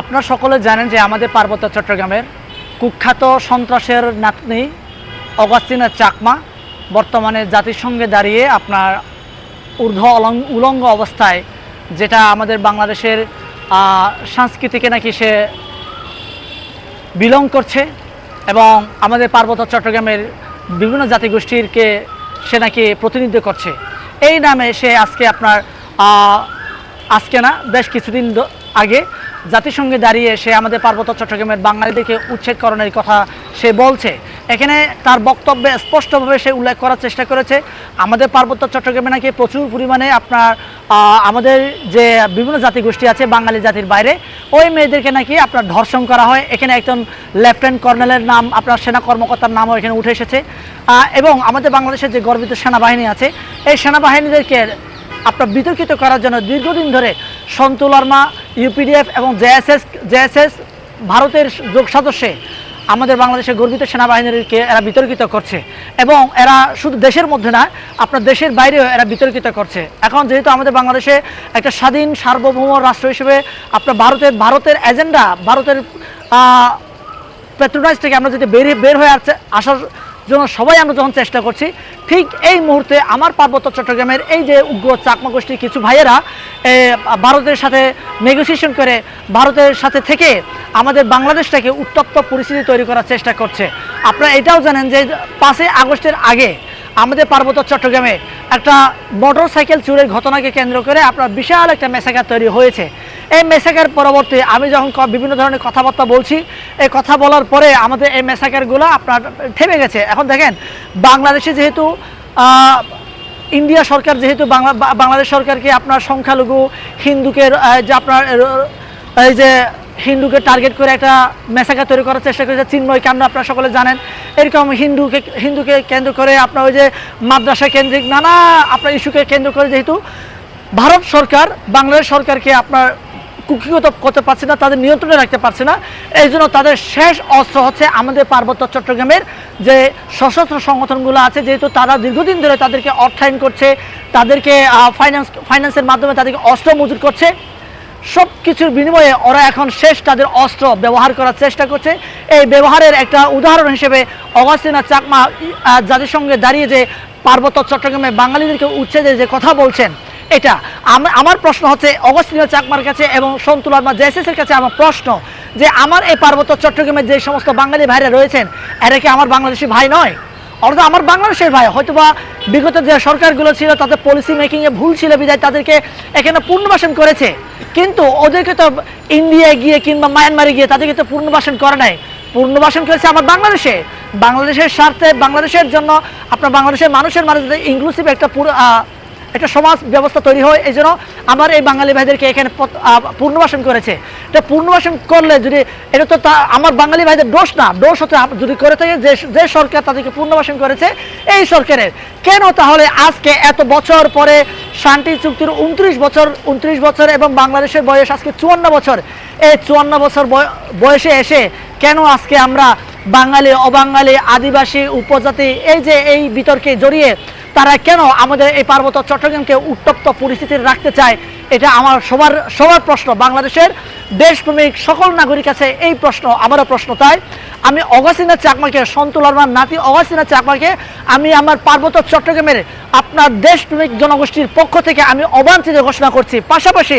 আপনারা সকলে জানেন যে আমাদের পার্বত্য চট্টগ্রামের কুখ্যাত সন্ত্রাসের নাতনি অগাস্তিনা চাকমা বর্তমানে জাতিসংঘে দাঁড়িয়ে আপনার ঊর্ধ্ব অলং উলঙ্গ অবস্থায়, যেটা আমাদের বাংলাদেশের সংস্কৃতিকে নাকি সে বিলং করছে এবং আমাদের পার্বত্য চট্টগ্রামের বিভিন্ন জাতিগোষ্ঠীরকে সে নাকি প্রতিনিধিত্ব করছে। এই নামে সে আজকে আপনার আজকে না, বেশ কিছুদিন আগে জাতিসংঘে দাঁড়িয়ে সে আমাদের পার্বত্য চট্টগ্রামের বাঙালিদেরকে উচ্ছেদকরণের কথা সে বলছে। এখানে তার বক্তব্যে স্পষ্টভাবে সে উল্লেখ করার চেষ্টা করেছে। আমাদের পার্বত্য চট্টগ্রামে নাকি প্রচুর পরিমাণে আপনার আমাদের যে বিভিন্ন জাতিগোষ্ঠী আছে, বাঙালি জাতির বাইরে, ওই মেয়েদেরকে নাকি আপনার ধর্ষণ করা হয়। এখানে একজন লেফটেন্যান্ট কর্নেলের নাম, আপনার সেনা কর্মকর্তার নামও এখানে উঠে এসেছে। এবং আমাদের বাংলাদেশের যে গর্বিত সেনাবাহিনী আছে, এই সেনাবাহিনীদেরকে আপনার বিতর্কিত করার জন্য দীর্ঘদিন ধরে সন্তু লার্মা ইউপিডিএফ এবং জেএসএস জেএসএস ভারতের যোগ সদস্যে আমাদের বাংলাদেশের গর্বিত সেনাবাহিনীকে এরা বিতর্কিত করছে। এবং এরা শুধু দেশের মধ্যে না, আপনার দেশের বাইরেও এরা বিতর্কিত করছে। এখন যেহেতু আমাদের বাংলাদেশে একটা স্বাধীন সার্বভৌম রাষ্ট্র হিসেবে আপনার ভারতের ভারতের এজেন্ডা, ভারতের পেট্রোনাইজ থেকে আমরা যদি বেরিয়ে বের হয়ে আসছে আসার জন্য সবাই আমরা যখন চেষ্টা করছি, ঠিক এই মুহূর্তে আমার পার্বত্য চট্টগ্রামের এই যে উগ্র চাকমা গোষ্ঠীর কিছু ভাইয়েরা ভারতের সাথে নেগোসিয়েশন করে ভারতের সাথে থেকে আমাদের বাংলাদেশটাকে উত্তপ্ত পরিস্থিতি তৈরি করার চেষ্টা করছে। আপনারা এটাও জানেন যে পাঁচই আগস্টের আগে আমাদের পার্বত্য চট্টগ্রামে একটা মোটর সাইকেল চুরের ঘটনাকে কেন্দ্র করে আপনার বিশাল একটা মেসাকার তৈরি হয়েছে। এই মেসাকার পরবর্তী আমি যখন বিভিন্ন ধরনের কথাবার্তা বলছি, এই কথা বলার পরে আমাদের এই মেসাকারগুলো আপনার থেমে গেছে। এখন দেখেন, বাংলাদেশে যেহেতু ইন্ডিয়া সরকার যেহেতু বাংলা বাংলাদেশ সরকারকে আপনার সংখ্যালঘু হিন্দুকে যে আপনার এই যে হিন্দুকে টার্গেট করে একটা মেসাকা তৈরি করার চেষ্টা করেছে, চিন্ময় কাণ্ড আপনারা সকলে জানেন। এরকম হিন্দুকে হিন্দুকে কেন্দ্র করে আপনার ওই যে মাদ্রাসা কেন্দ্রিক নানা আপনার ইস্যুকে কেন্দ্র করে যেহেতু ভারত সরকার, বাংলাদেশ সরকারকে আপনার কুক্ষিগত করতে পারছে না, তাদের নিয়ন্ত্রণে রাখতে পারছে না। এই জন্য তাদের শেষ অস্ত্র হচ্ছে আমাদের পার্বত্য চট্টগ্রামের যে সশস্ত্র সংগঠনগুলো আছে, যেহেতু তারা দীর্ঘদিন ধরে তাদেরকে অর্থায়ন করছে, তাদেরকে ফাইন্যান্স ফাইন্যান্সের মাধ্যমে তাদেরকে অস্ত্র মজুর করছে। সব কিছুর বিনিময়ে ওরা এখন শেষ তাদের অস্ত্র ব্যবহার করার চেষ্টা করছে। এই ব্যবহারের একটা উদাহরণ হিসেবে অগাস্তিনা চাকমা জাতিসংঘে দাঁড়িয়ে যে পার্বত্য চট্টগ্রামে বাঙালিদেরকে উচ্ছেদের যে কথা বলছেন এটা। আমার প্রশ্ন হচ্ছে অগস্তিনা চাকমার কাছে এবং সন্তুল আত্মা জেসেস এর কাছে আমার প্রশ্ন যে আমার এই পার্বত্য চট্টগ্রামের যে সমস্ত বাঙালি ভাইরা রয়েছেন, এরা কি আমার বাংলাদেশি ভাই নয়? অর্থাৎ আমার বাংলাদেশের ভাই, হয়তোবা বিগত যে সরকারগুলো ছিল, তাদের পলিসি মেকিংয়ে ভুল ছিল বিদায় তাদেরকে এখানে পুনর্বাসন করেছে। কিন্তু ওদেরকে তো ইন্ডিয়ায় গিয়ে কিংবা মায়ানমারে গিয়ে তাদেরকে তো পুনর্বাসন করে নাই। পুনর্বাসন করেছে আমার বাংলাদেশে। বাংলাদেশের স্বার্থে, বাংলাদেশের জন্য আপনার বাংলাদেশের মানুষের মাঝে ইনক্লুসিভ একটা পুরো একটা সমাজ ব্যবস্থা তৈরি হয়, এই জন্য আমার এই বাঙালি ভাইদেরকে এখানে পুনর্বাসন করেছে। এটা পুনর্বাসন করলে যদি, এটা তো আমার বাঙালি ভাইদের দোষ না, দোষ হতে যদি করে থাকে যে যে সরকার তাদেরকে পুনর্বাসন করেছে, এই সরকারের। কেন তাহলে আজকে এত বছর পরে শান্তি চুক্তির উনত্রিশ বছর উনত্রিশ বছর এবং বাংলাদেশের বয়স আজকে চুয়ান্ন বছর, এই চুয়ান্ন বছর বয়- বয়সে এসে কেন আজকে আমরা বাঙালি, অবাঙালি, আদিবাসী, উপজাতি, এই যে এই বিতর্কে জড়িয়ে তারা কেন আমাদের এই পার্বত্য চট্টগ্রামকে উত্তপ্ত পরিস্থিতিতে রাখতে চায়? এটা আমার সবার সবার প্রশ্ন। বাংলাদেশের দেশপ্রেমিক সকল নাগরিক আছে এই প্রশ্ন, আমারও প্রশ্ন তাই। আমি অগাসিনা চাকমাকে, সন্তু লার্মার নাতি অগাসিনা চাকমাকে, আমি আমার পার্বত্য চট্টগ্রামের আপনার দেশপ্রেমিক জনগোষ্ঠীর পক্ষ থেকে আমি অবাঞ্ছিত ঘোষণা করছি। পাশাপাশি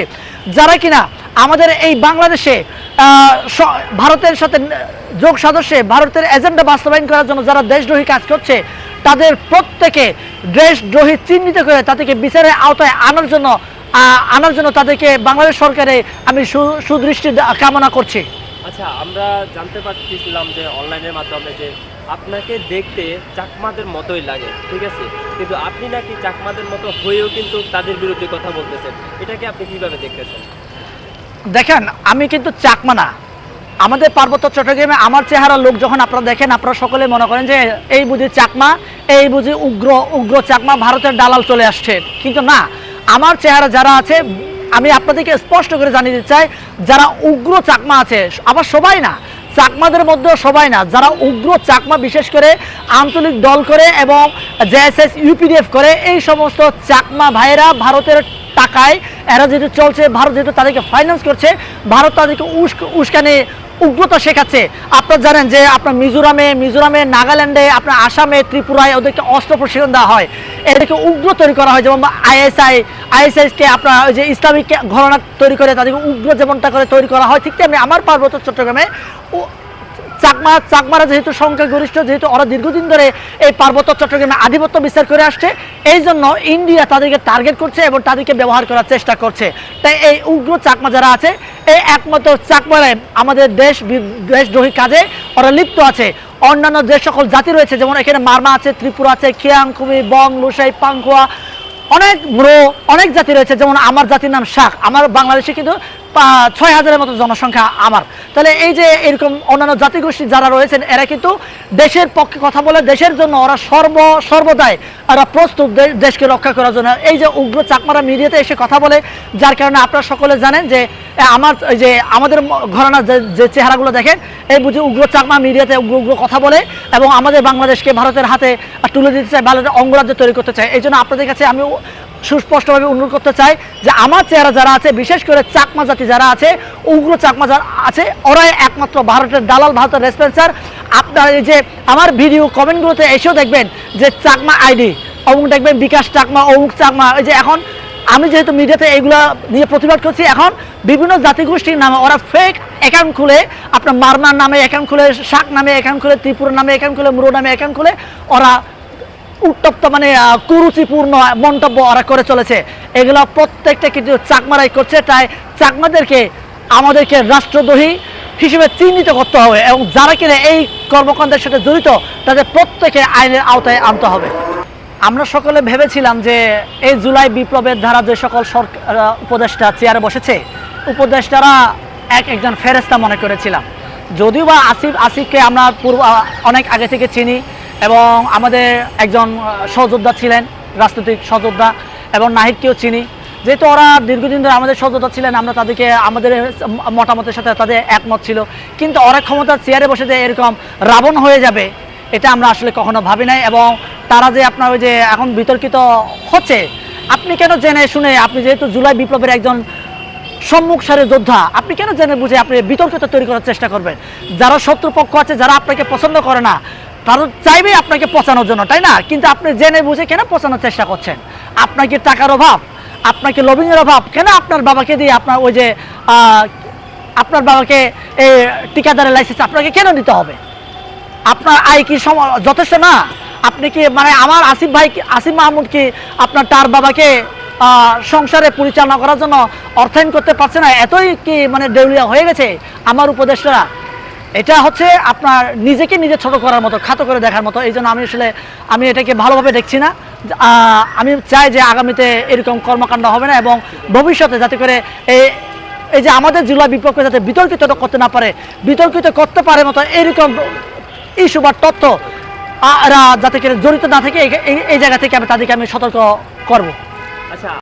যারা কিনা আমাদের এই বাংলাদেশে ভারতের সাথে যোগ সদস্যে ভারতের এজেন্ডা বাস্তবায়ন করার জন্য যারা দেশদ্রোহী কাজ করছে, তাদের প্রত্যেকে দেশদ্রোহী চিহ্নিত করে তাদেরকে বিচারের আওতায় আনার জন্য আনার জন্য তাদেরকে বাংলাদেশ সরকারে আমি সুদৃষ্টি কামনা করছি। আচ্ছা আমরা জানতে পারছিলাম যে অনলাইনের মাধ্যমে যে আপনাকে দেখতে চাকমাদের মতোই লাগে, ঠিক আছে? কিন্তু আপনি নাকি চাকমাদের মতো হয়েও কিন্তু তাদের বিরুদ্ধে কথা বলতেছেন। এটাকে আপনি কীভাবে দেখতেছেন? দেখেন, আমি কিন্তু চাকমা না। আমাদের পার্বত্য চট্টগ্রামে আমার চেহারা লোক যখন আপনারা দেখেন, আপনারা সকলে মনে করেন যে এই বুঝি চাকমা, এই বুঝি উগ্র উগ্র চাকমা ভারতের দালাল চলে আসছে। কিন্তু না, আমার চেহারা যারা আছে, আমি আপনাদেরকে স্পষ্ট করে জানিয়ে দিতে চাই, যারা উগ্র চাকমা আছে, আবার সবাই না, চাকমাদের মধ্যেও সবাই না, যারা উগ্র চাকমা বিশেষ করে আঞ্চলিক দল করে এবং জেএসএস ইউপিডিএফ করে, এই সমস্ত চাকমা ভাইয়েরা ভারতের টাকায় এরা যেহেতু চলছে, ভারত যেহেতু তাদেরকে ফাইন্যান্স করছে, ভারত তাদেরকে উস্ক উস্কানি, উগ্রতা শেখাচ্ছে। আপনারা জানেন যে আপনার মিজোরামে মিজোরামে, নাগাল্যান্ডে, আপনার আসামে, ত্রিপুরায় ওদেরকে অস্ত্র প্রশিক্ষণ দেওয়া হয়। এদেরকে উগ্র তৈরি করা হয়, যেমন আইএসআই আইএসআইকে আপনার ওই যে ইসলামিক ঘটনা তৈরি করে, তাদেরকে উগ্র যেমনটা করে তৈরি করা হয়, ঠিক তেমনি আমার পার্বত্য চট্টগ্রামে চাকমা, চাকমারা যেহেতু সংখ্যাগরিষ্ঠ যেহেতু ওরা দীর্ঘদিন ধরে এই পার্বত্য চট্টগ্রামে আধিপত্য বিস্তার করে আসছে, এই জন্য ইন্ডিয়া তাদেরকে টার্গেট করছে এবং তাদেরকে ব্যবহার করার চেষ্টা করছে। তাই এই উগ্র চাকমা যারা আছে, এই একমাত্র চাকমারে আমাদের দেশ দেশদ্রোহী কাজে ওরা লিপ্ত আছে। অন্যান্য যে সকল জাতি রয়েছে, যেমন এখানে মারমা আছে, ত্রিপুরা আছে খিয়াংকুমি বং, লুসাই, পাংখোয়া, অনেক ব্রো অনেক জাতি রয়েছে, যেমন আমার জাতির নাম শাক আমার বাংলাদেশে কিন্তু ছয় হাজারের মতো জনসংখ্যা আমার। তাহলে এই যে এরকম অন্যান্য জাতিগোষ্ঠী যারা রয়েছেন, এরা কিন্তু দেশের পক্ষে কথা বলে, দেশের জন্য ওরা সর্ব, সর্বদাই ওরা প্রস্তুত দেশকে রক্ষা করার জন্য। এই যে উগ্র চাকমারা মিডিয়াতে এসে কথা বলে, যার কারণে আপনারা সকলে জানেন যে আমার যে আমাদের যে যে চেহারাগুলো দেখেন, এই বুঝি উগ্র চাকমা মিডিয়াতে উগ্র উগ্র কথা বলে এবং আমাদের বাংলাদেশকে ভারতের হাতে তুলে দিতে চায়, ভারতের অঙ্গরাজ্য তৈরি করতে চায়। এই জন্য আপনাদের কাছে আমি সুস্পষ্টভাবে অনুরোধ করতে চাই যে আমার চেহারা যারা আছে, বিশেষ করে চাকমা জাতি যারা আছে, উগ্র চাকমা যারা আছে, ওরাই একমাত্র ভারতের দালাল, ভারতের রেসপেন্সার আপনার এই যে আমার ভিডিও কমেন্টগুলোতে এসেও দেখবেন যে চাকমা আইডি অমুক দেখবেন বিকাশ চাকমা, অমুক চাকমা। ওই যে এখন আমি যেহেতু মিডিয়াতে এইগুলা নিয়ে প্রতিবাদ করছি, এখন বিভিন্ন জাতিগোষ্ঠীর নামে ওরা ফেক অ্যাকাউন্ট খুলে, আপনার মারমার নামে অ্যাকাউন্ট খুলে, শাক নামে অ্যাকাউন্ট খুলে, ত্রিপুরা নামে অ্যাকাউন্ট খুলে, মুরো নামে অ্যাকাউন্ট খুলে, ওরা উত্তপ্ত মানে কুরুচিপূর্ণ মন্তব্য ওরা করে চলেছে। এগুলো প্রত্যেকটা কিন্তু চাকমারাই করছে। তাই চাকমাদেরকে, আমাদেরকে রাষ্ট্রদ্রোহী হিসেবে চিহ্নিত করতে হবে এবং যারা কিনা এই কর্মকাণ্ডের সাথে জড়িত, তাদের প্রত্যেকে আইনের আওতায় আনতে হবে। আমরা সকলে ভেবেছিলাম যে এই জুলাই বিপ্লবের ধারা যে সকল সরকার উপদেষ্টা চেয়ারে বসেছে, উপদেষ্টারা এক একজন ফেরেস্তা মনে করেছিলাম। যদিও বা আসিফ, আসিফকে আমরা পূর্ব অনেক আগে থেকে চিনি এবং আমাদের একজন সহযোদ্ধা ছিলেন, রাজনৈতিক সহযোদ্ধা, এবং নাহিদকেও চিনি। যেহেতু ওরা দীর্ঘদিন ধরে আমাদের সহযোদ্ধা ছিলেন, আমরা তাদেরকে, আমাদের মতামতের সাথে তাদের একমত ছিল। কিন্তু ওরা ক্ষমতার চেয়ারে বসে যে এরকম রাবণ হয়ে যাবে, এটা আমরা আসলে কখনো ভাবি নাই। এবং তারা যে আপনার ওই যে এখন বিতর্কিত হচ্ছে, আপনি কেন জেনে শুনে, আপনি যেহেতু জুলাই বিপ্লবের একজন সম্মুখ সারে যোদ্ধা, আপনি কেন জেনে বুঝে আপনি বিতর্কিত তৈরি করার চেষ্টা করবেন? যারা শত্রুপক্ষ আছে, যারা আপনাকে পছন্দ করে না তারা চাইবে আপনাকে পচানোর জন্য, তাই না? কিন্তু আপনি জেনে বুঝে কেন পচানোর চেষ্টা করছেন? আপনাকে টাকার অভাব, আপনাকে লবিংয়ের অভাব, কেন আপনার বাবাকে দিয়ে আপনার ওই যে আপনার বাবাকে এই ঠিকাদারের লাইসেন্স আপনাকে কেন দিতে হবে? আপনার আয় কি সম- যথেষ্ট না? আপনি কি মানে আমার আসিফ ভাই আসিফ মাহমুদ কি আপনার তার বাবাকে সংসারে পরিচালনা করার জন্য অর্থায়ন করতে পারছে না? এতই কি মানে দেউলিয়া হয়ে গেছে আমার উপদেষ্টারা? এটা হচ্ছে আপনার নিজেকে নিজে ছোট করার মতো, খাটো করে দেখার মতো। এই জন্য আমি আসলে, আমি এটাকে ভালোভাবে দেখছি না। আমি চাই যে আগামীতে এরকম কর্মকাণ্ড হবে না এবং ভবিষ্যতে যাতে করে এই এই যে আমাদের জেলা বিপক্ষে যাতে বিতর্কিত করতে না পারে, বিতর্কিত করতে পারে মতো এরকম ইস্যু বা তথ্য যাতে করে জড়িত না থাকে এই জায়গা থেকে আমি তাদেরকে আমি সতর্ক করব। আচ্ছা।